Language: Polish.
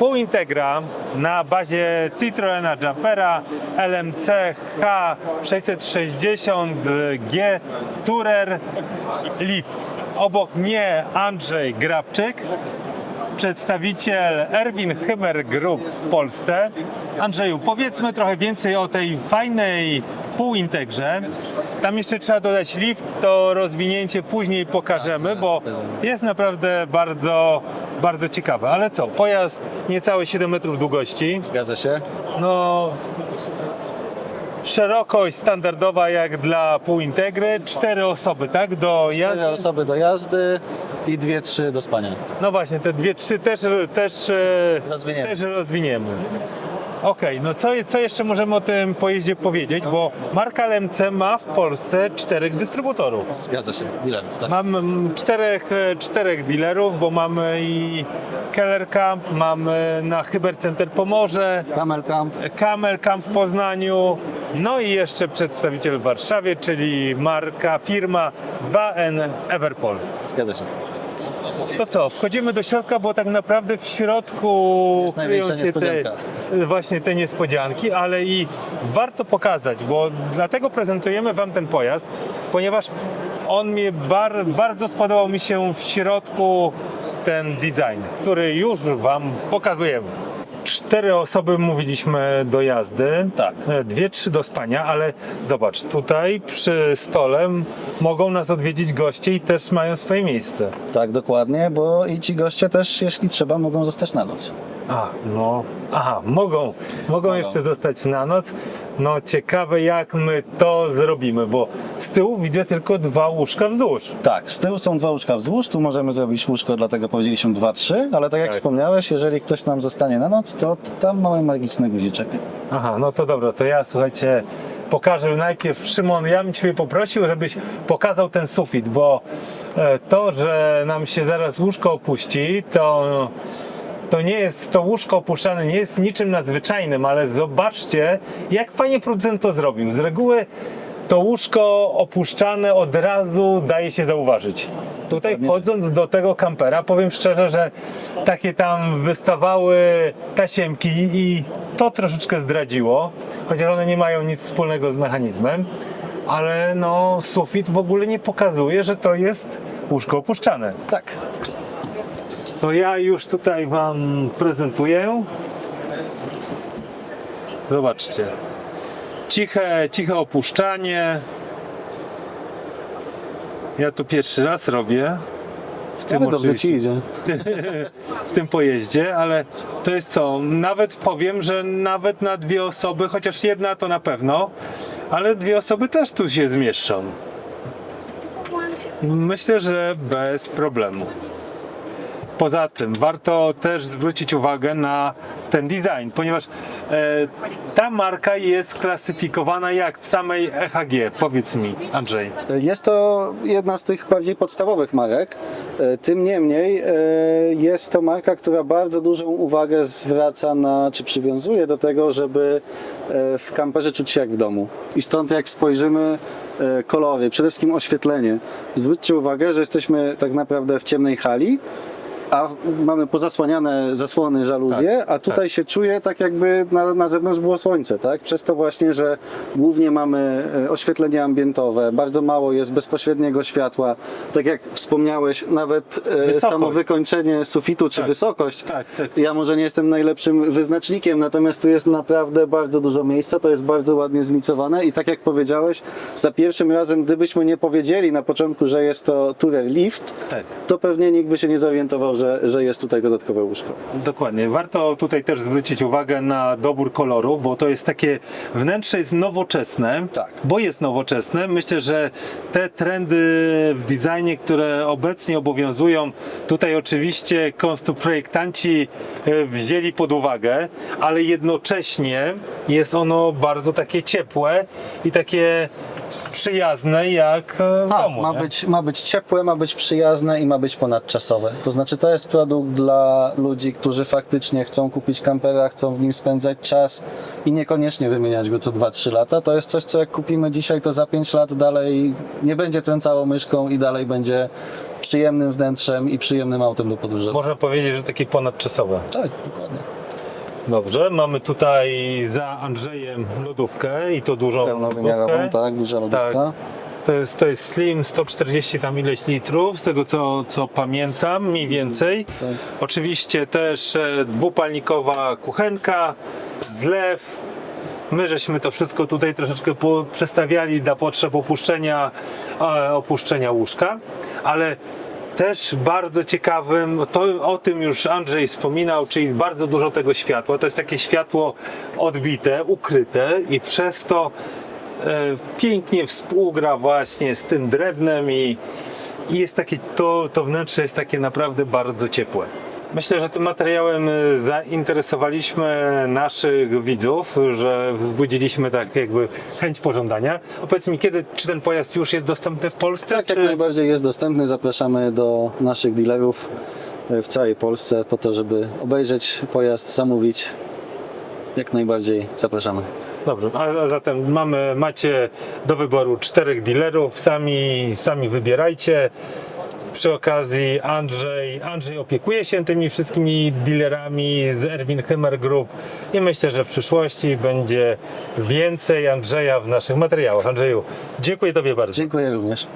półintegra na bazie Citroena Jumpera LMC H660G Tourer Lift. Obok mnie Andrzej Grabczyk, przedstawiciel Erwin Hymer Group w Polsce. Andrzeju, powiedzmy trochę więcej o tej fajnej półintegrze. Tam jeszcze trzeba dodać lift, to rozwinięcie później pokażemy, bo jest naprawdę bardzo, bardzo ciekawe. Ale co, pojazd niecałe 7 metrów długości, Zgadza się. no szerokość standardowa jak dla półintegry, cztery osoby, tak, do jazdy. Cztery osoby do jazdy i dwie, trzy do spania. No właśnie, te dwie, trzy też, też, e, Rozwiniemy. też rozwiniemy. Okej, no co, co jeszcze możemy o tym pojeździe powiedzieć, bo marka LMC ma w Polsce czterech dystrybutorów. Zgadza się. Dealerów, tak? Mamy mm, czterech, e, czterech dealerów, bo mamy i Keller Camp, mamy na Hypercenter Pomorze, Camel Camp. Camel Camp w Poznaniu, no i jeszcze przedstawiciel w Warszawie, czyli marka, firma 2N Everpol. Zgadza się. To co, wchodzimy do środka, bo tak naprawdę w środku Jest kryją największa się te, niespodzianka. Właśnie te niespodzianki, ale i warto pokazać, bo dlatego prezentujemy Wam ten pojazd, ponieważ on mi bar, bardzo spodobał mi się w środku ten design, który już Wam pokazujemy. Cztery osoby mówiliśmy do jazdy, Tak. dwie, trzy do spania, ale zobacz, tutaj przy stole mogą nas odwiedzić goście i też mają swoje miejsce. Tak, dokładnie, bo i ci goście też, jeśli trzeba, mogą zostać na noc. A, no, aha, mogą, mogą jeszcze zostać na noc. No ciekawe jak my to zrobimy, bo z tyłu widzę tylko dwa łóżka wzdłuż. Tak, z tyłu są dwa łóżka wzdłuż, tu możemy zrobić łóżko, dlatego powiedzieliśmy dwa, trzy, ale tak jak Tak. wspomniałeś, jeżeli ktoś nam zostanie na noc, to tam mamy magiczny guziczek. Aha, no to dobra, to ja słuchajcie, pokażę najpierw Szymon, ja bym Ciebie poprosił, żebyś pokazał ten sufit, bo e, to, że nam się zaraz łóżko opuści, to to nie jest, to łóżko opuszczane nie jest niczym nadzwyczajnym, ale zobaczcie, jak fajnie producent to zrobił. Z reguły to łóżko opuszczane od razu daje się zauważyć. Tutaj wchodząc do tego kampera, powiem szczerze, że takie tam wystawały tasiemki i to troszeczkę zdradziło, chociaż one nie mają nic wspólnego z mechanizmem, ale no sufit w ogóle nie pokazuje, że to jest łóżko opuszczane. Tak, To ja już tutaj Wam prezentuję. Zobaczcie. Ciche, ciche opuszczanie. Ja tu pierwszy raz robię. W tym, ale dobrze ci idzie. w tym pojeździe, ale to jest co? Nawet powiem, że nawet na dwie osoby, chociaż jedna to na pewno, ale dwie osoby też tu się zmieszczą. Myślę, że bez problemu. Poza tym warto też zwrócić uwagę na ten design, ponieważ e, ta marka jest klasyfikowana jak w samej EHG. Powiedz mi, Andrzej. Jest to jedna z tych bardziej podstawowych marek. E, Tym niemniej e, jest to marka, która bardzo dużą uwagę zwraca na, czy przywiązuje do tego, żeby w kamperze czuć się jak w domu. I stąd jak spojrzymy kolory, przede wszystkim oświetlenie. Zwróćcie uwagę, że jesteśmy tak naprawdę w ciemnej hali, a mamy pozasłaniane zasłony, żaluzje, Tak, a tutaj się czuje tak jakby na, na zewnątrz było słońce, tak? Przez to właśnie, że głównie mamy e, oświetlenie ambientowe, bardzo mało jest bezpośredniego światła. Tak jak wspomniałeś, nawet e, Wysokość. samo wykończenie sufitu czy Tak, wysokość. tak, tak. Ja może nie jestem najlepszym wyznacznikiem, natomiast tu jest naprawdę bardzo dużo miejsca, to jest bardzo ładnie zmicowane i tak jak powiedziałeś, za pierwszym razem, gdybyśmy nie powiedzieli na początku, że jest to Tourer Lift, Tak. to pewnie nikt by się nie zorientował, że, że jest tutaj dodatkowe łóżko. Dokładnie. Warto tutaj też zwrócić uwagę na dobór koloru, bo to jest takie wnętrze jest nowoczesne. Tak. Bo jest nowoczesne. Myślę, że te trendy w designie, które obecnie obowiązują, tutaj oczywiście konstruktoprojektanci e, wzięli pod uwagę, ale jednocześnie jest ono bardzo takie ciepłe i takie przyjazne jak e, w Tak, domu. ma nie? być, ma być ciepłe, ma być przyjazne i ma być ponadczasowe. To znaczy to jest produkt dla ludzi, którzy faktycznie chcą kupić kampera, chcą w nim spędzać czas i niekoniecznie wymieniać go co 2-3 lata. To jest coś, co jak kupimy dzisiaj, to za 5 lat dalej nie będzie trącało myszką i dalej będzie przyjemnym wnętrzem i przyjemnym autem do podróży. Można powiedzieć, że takie ponadczasowe. Tak, dokładnie. Dobrze, mamy tutaj za Andrzejem lodówkę i to dużą lodówkę. tak, duża lodówka. Tak. To jest, to jest Slim 140 tam ileś litrów, z tego co, co pamiętam, mniej więcej. Tak. Oczywiście też e, dwupalnikowa kuchenka, zlew. My żeśmy to wszystko tutaj troszeczkę po- przestawiali dla potrzeb opuszczenia, e, opuszczenia łóżka, ale też bardzo ciekawym, to o tym już Andrzej wspominał, czyli bardzo dużo tego światła. To jest takie światło odbite, ukryte i przez to e, pięknie współgra właśnie z tym drewnem i, i jest takie, to, to wnętrze jest takie naprawdę bardzo ciepłe. Myślę, że tym materiałem e, zainteresowaliśmy naszych widzów, że wzbudziliśmy tak jakby chęć pożądania. Opowiedz mi, kiedy, czy ten pojazd już jest dostępny w Polsce? Tak, jak czy... najbardziej jest dostępny. Zapraszamy do naszych dealerów e, w całej Polsce po to, żeby obejrzeć pojazd, zamówić. Jak najbardziej zapraszamy. Dobrze, a a zatem mamy, macie do wyboru czterech dealerów, sami, sami wybierajcie. Przy okazji Andrzej, Andrzej opiekuje się tymi wszystkimi dealerami z Erwin Hymer Group i myślę, że w przyszłości będzie więcej Andrzeja w naszych materiałach. Andrzeju, dziękuję Tobie bardzo. Dziękuję również.